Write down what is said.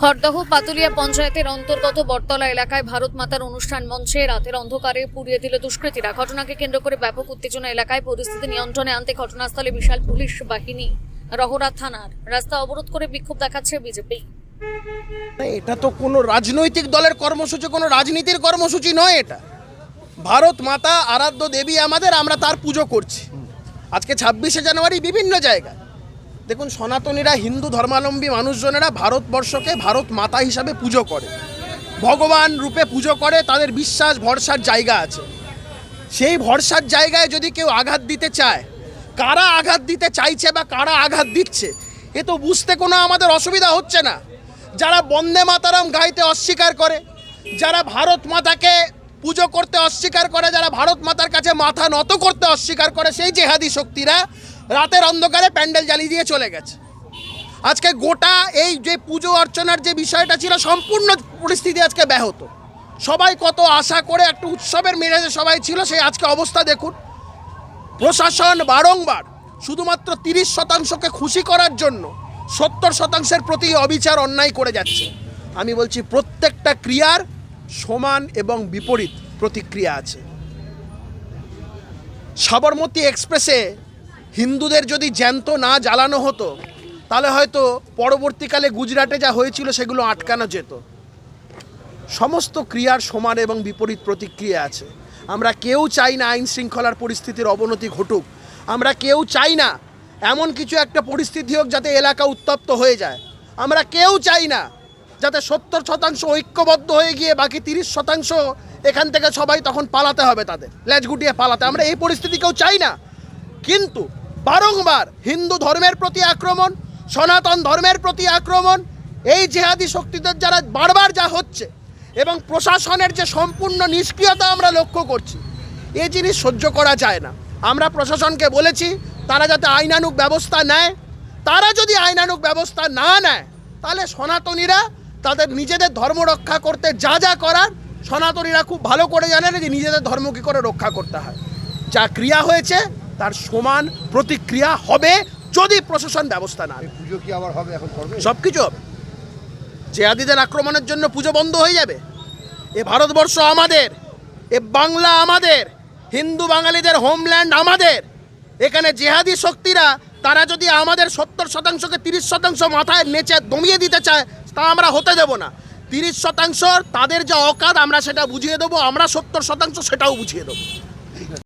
খড়দহ পাতুলিয়া পঞ্চায়েতের অন্তর্গত বটতলা এলাকায় ভারত মাতার অনুষ্ঠান মঞ্চে রাতের অন্ধকারে পুড়িয়ে দিল দুষ্কৃতীরা। ঘটনাকে কেন্দ্র করে ব্যাপক উত্তেজনা এলাকায় পরিস্থিতি নিয়ন্ত্রণে আনতে ঘটনাস্থলে বিশাল পুলিশ বাহিনী, রহরা থানার রাস্তা অবরোধ করে বিক্ষোভ দেখাচ্ছে বিজেপি। এটা তো কোনো রাজনৈতিক দলের কর্মসূচি, কোনো রাজনীতির কর্মসূচি নয় এটা। ভারত মাতা, আরাধ্য দেবী আমাদের, আমরা তার পুজো করছি। আজকে ছাব্বিশে জানুয়ারি বিভিন্ন জায়গায়। দেখুন, সনাতনীরা হিন্দু ধর্মাবলম্বী মানুষজনেরা ভারতবর্ষকে ভারত মাতা হিসাবে পুজো করে। ভগবান রূপে পুজো করে, তাদের বিশ্বাস ভরসার জায়গা আছে। সেই ভরসার জায়গায় যদি কেউ আঘাত দিতে চায়, কারা আঘাত দিতে চাইছে বা কারা আঘাত দিচ্ছে, এ তো বুঝতে কোনো আমাদের অসুবিধা হচ্ছে না। যারা বন্দে মাতারাম গাইতে অস্বীকার করে, যারা ভারত মাতাকে পুজো করতে অস্বীকার করে, যারা ভারত মাতার কাছে মাথা নত করতে অস্বীকার করে, সেই জেহাদি শক্তিরা রাতের অন্ধকারে প্যান্ডেল জ্বালিয়ে দিয়ে চলে গেছে। আজকে গোটা এই যে পুজো অর্চনার যে বিষয়টা ছিল, সম্পূর্ণ পরিস্থিতি আজকে ব্যাহত। সবাই কত আশা করে, একটা উৎসবের মেজাজে সবাই ছিল, সেই আজকে অবস্থা দেখুন। প্রশাসন বারংবার শুধুমাত্র তিরিশ শতাংশকে খুশি করার জন্য সত্তর শতাংশের প্রতি অবিচার, অন্যায় করে যাচ্ছে। আমি বলছি প্রত্যেকটা ক্রিয়ার সমান এবং বিপরীত প্রতিক্রিয়া আছে। সাবরমতী এক্সপ্রেসে হিন্দুদের যদি জ্যান্ত না জ্বালানো হতো, তাহলে হয়তো পরবর্তীকালে গুজরাটে যা হয়েছিল সেগুলো আটকানো যেত। সমস্ত ক্রিয়ার সমান এবং বিপরীত প্রতিক্রিয়া আছে। আমরা কেউ চাই না আইন শৃঙ্খলার পরিস্থিতির অবনতি ঘটুক। আমরা কেউ চাই না এমন কিছু একটা পরিস্থিতি হোক যাতে এলাকা উত্তপ্ত হয়ে যায়। আমরা কেউ চাই না যাতে সত্তর শতাংশ ঐক্যবদ্ধ হয়ে গিয়ে বাকি তিরিশ শতাংশ এখান থেকে সবাই তখন পালাতে হবে তাদের। লেজ গুটিয়ে পালাতে। আমরা এই পরিস্থিতি কেউ চাই না। কিন্তু বারংবার হিন্দু ধর্মের প্রতি আক্রমণ, সনাতন ধর্মের প্রতি আক্রমণ, এই জেহাদি শক্তিদের যারা বারবার যা হচ্ছে এবং প্রশাসনের যে সম্পূর্ণ নিষ্ক্রিয়তা আমরা লক্ষ্য করছি, এ জিনিস সহ্য করা যায় না। আমরা প্রশাসনকে বলেছি, তারা যাতে আইনানুক ব্যবস্থা নেয়, তারা যদি আইনানুগ ব্যবস্থা না নেয়, তাহলে সনাতনীরা তাদের নিজেদের ধর্ম রক্ষা করতে যা যা করার, সনাতনীরা খুব ভালো করে জানেন যে নিজেদের ধর্ম কী করে রক্ষা করতে হয়। যা ক্রিয়া হয়েছে তার সমান প্রতিক্রিয়া হবে যদি প্রশাসন ব্যবস্থা না পুজো কি আবার হবে এখন করবে? সব কিছু হবে। জেহাদিদের আক্রমণের জন্য পুজো বন্ধ হয়ে যাবে। এ ভারতবর্ষ আমাদের এ বাংলা আমাদের হিন্দু বাঙালিদের হোমল্যান্ড আমাদের। এখানে জেহাদি শক্তিরা তারা যদি আমাদের সত্তর শতাংশকে তিরিশ শতাংশ মাথায় নেচে দমিয়ে দিতে চায় তা আমরা হতে দেব না। তিরিশ শতাংশ তাদের যে অকাত আমরা সেটা বুঝিয়ে দেবো আমরা সত্তর শতাংশ সেটাও বুঝিয়ে দেবো।